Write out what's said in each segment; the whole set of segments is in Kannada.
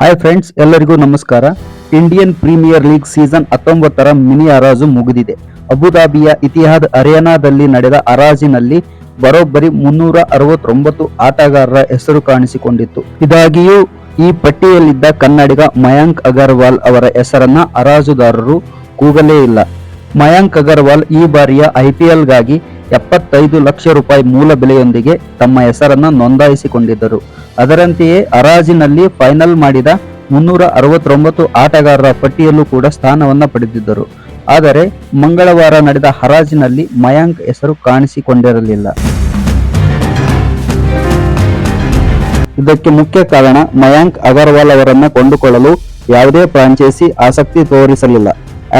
ಹಾಯ್ ಫ್ರೆಂಡ್ಸ್ ಎಲ್ಲರಿಗೂ ನಮಸ್ಕಾರ. ಇಂಡಿಯನ್ ಪ್ರೀಮಿಯರ್ ಲೀಗ್ ಸೀಸನ್ ಹತ್ತೊಂಬತ್ತರ ಮಿನಿ ಹರಾಜು ಮುಗಿದಿದೆ. ಅಬುದಾಬಿಯ ಇತಿಹಾದ್ ಹರಿಯಾಣದಲ್ಲಿ ನಡೆದ ಹರಾಜಿನಲ್ಲಿ ಬರೋಬ್ಬರಿ ಮುನ್ನೂರ ಅರವತ್ತೊಂಬತ್ತು ಆಟಗಾರರ ಹೆಸರು ಕಾಣಿಸಿಕೊಂಡಿತ್ತು. ಇದಾಗಿಯೂ ಈ ಪಟ್ಟಿಯಲ್ಲಿದ್ದ ಕನ್ನಡಿಗ ಮಯಾಂಕ್ ಅಗರ್ವಾಲ್ ಅವರ ಹೆಸರನ್ನ ಹರಾಜುದಾರರು ಕೂಗಲೇ ಇಲ್ಲ. ಮಯಾಂಕ್ ಅಗರ್ವಾಲ್ ಈ ಬಾರಿಯ ಐಪಿಎಲ್ಗಾಗಿ ಎಪ್ಪತ್ತೈದು ಲಕ್ಷ ರೂಪಾಯಿ ಮೂಲ ಬೆಲೆಯೊಂದಿಗೆ ತಮ್ಮ ಹೆಸರನ್ನು ನೋಂದಾಯಿಸಿಕೊಂಡಿದ್ದರು. ಅದರಂತೆಯೇ ಹರಾಜಿನಲ್ಲಿ ಫೈನಲ್ ಮಾಡಿದ ಮುನ್ನೂರ ಅರವತ್ತೊಂಬತ್ತು ಆಟಗಾರರ ಪಟ್ಟಿಯಲ್ಲೂ ಕೂಡ ಸ್ಥಾನವನ್ನು ಪಡೆದಿದ್ದರು. ಆದರೆ ಮಂಗಳವಾರ ನಡೆದ ಹರಾಜಿನಲ್ಲಿ ಮಯಾಂಕ್ ಹೆಸರು ಕಾಣಿಸಿಕೊಂಡಿರಲಿಲ್ಲ. ಇದಕ್ಕೆ ಮುಖ್ಯ ಕಾರಣ ಮಯಾಂಕ್ ಅಗರ್ವಾಲ್ ಅವರನ್ನು ಕೊಂಡುಕೊಳ್ಳಲು ಯಾವುದೇ ಫ್ರಾಂಚೈಸಿ ಆಸಕ್ತಿ ತೋರಿಸಲಿಲ್ಲ.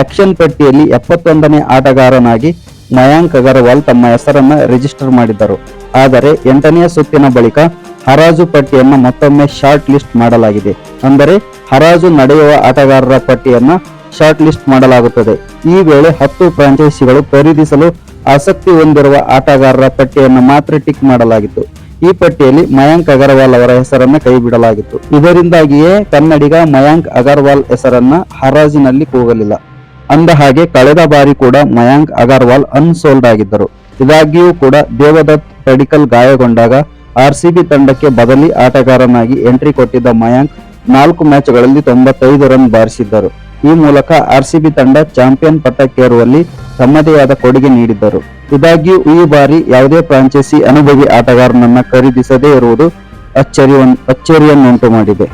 ಆಕ್ಷನ್ ಪಟ್ಟಿಯಲ್ಲಿ ಎಪ್ಪತ್ತೊಂದನೇ ಆಟಗಾರನಾಗಿ ಮಯಾಂಕ್ ಅಗರ್ವಾಲ್ ತಮ್ಮ ಹೆಸರನ್ನ ರಿಜಿಸ್ಟರ್ ಮಾಡಿದ್ದರು. ಆದರೆ ಎಂಟನೆಯ ಸುತ್ತಿನ ಬಳಿಕ ಹರಾಜು ಪಟ್ಟಿಯನ್ನು ಮತ್ತೊಮ್ಮೆ ಶಾರ್ಟ್ ಲಿಸ್ಟ್ ಮಾಡಲಾಗಿದೆ. ಅಂದರೆ ಹರಾಜು ನಡೆಯುವ ಆಟಗಾರರ ಪಟ್ಟಿಯನ್ನು ಶಾರ್ಟ್ ಲಿಸ್ಟ್ ಮಾಡಲಾಗುತ್ತದೆ. ಈ ವೇಳೆ ಹತ್ತು ಫ್ರಾಂಚೈಸಿಗಳು ಖರೀದಿಸಲು ಆಸಕ್ತಿ ಹೊಂದಿರುವ ಆಟಗಾರರ ಪಟ್ಟಿಯನ್ನು ಮಾತ್ರ ಟಿಕ್ ಮಾಡಲಾಗಿತ್ತು. ಈ ಪಟ್ಟಿಯಲ್ಲಿ ಮಯಾಂಕ್ ಅಗರ್ವಾಲ್ ಅವರ ಹೆಸರನ್ನು ಕೈಬಿಡಲಾಗಿತ್ತು. ಇದರಿಂದಾಗಿಯೇ ಕನ್ನಡಿಗ ಮಯಾಂಕ್ ಅಗರ್ವಾಲ್ ಹೆಸರನ್ನ ಹರಾಜಿನಲ್ಲಿ ಕೂಗಲಿಲ್ಲ. ಅಂದ ಹಾಗೆ ಕಳೆದ ಬಾರಿ ಕೂಡ ಮಯಾಂಕ್ ಅಗರ್ವಾಲ್ ಅನ್ಸೋಲ್ಡ್ ಆಗಿದ್ದರು. ಇದಾಗಿಯೂ ಕೂಡ ದೇವದತ್ ಪೆಡಿಕಲ್ ಗಾಯಗೊಂಡಾಗ ಆರ್ಸಿಬಿ ತಂಡಕ್ಕೆ ಬದಲಿ ಆಟಗಾರನಾಗಿ ಎಂಟ್ರಿ ಕೊಟ್ಟಿದ್ದ ಮಯಾಂಕ್ ನಾಲ್ಕು ಮ್ಯಾಚ್ಗಳಲ್ಲಿ ತೊಂಬತ್ತೈದು ರನ್ ಬಾರಿಸಿದ್ದರು. ಈ ಮೂಲಕ ಆರ್ಸಿಬಿ ತಂಡ ಚಾಂಪಿಯನ್ ಪಟ್ಟಕ್ಕೇರುವಲ್ಲಿ ತಮ್ಮದೇ ಆದ ಕೊಡುಗೆ ನೀಡಿದ್ದರು. ಇದಾಗಿಯೂ ಈ ಬಾರಿ ಯಾವುದೇ ಫ್ರಾಂಚೈಸಿ ಅನುಭವಿ ಆಟಗಾರನನ್ನ ಖರೀದಿಸದೇ ಇರುವುದು ಅಚ್ಚರಿಯನ್, ಅಚ್ಚರಿಯನ್ನುಂಟು ಮಾಡಿದೆ.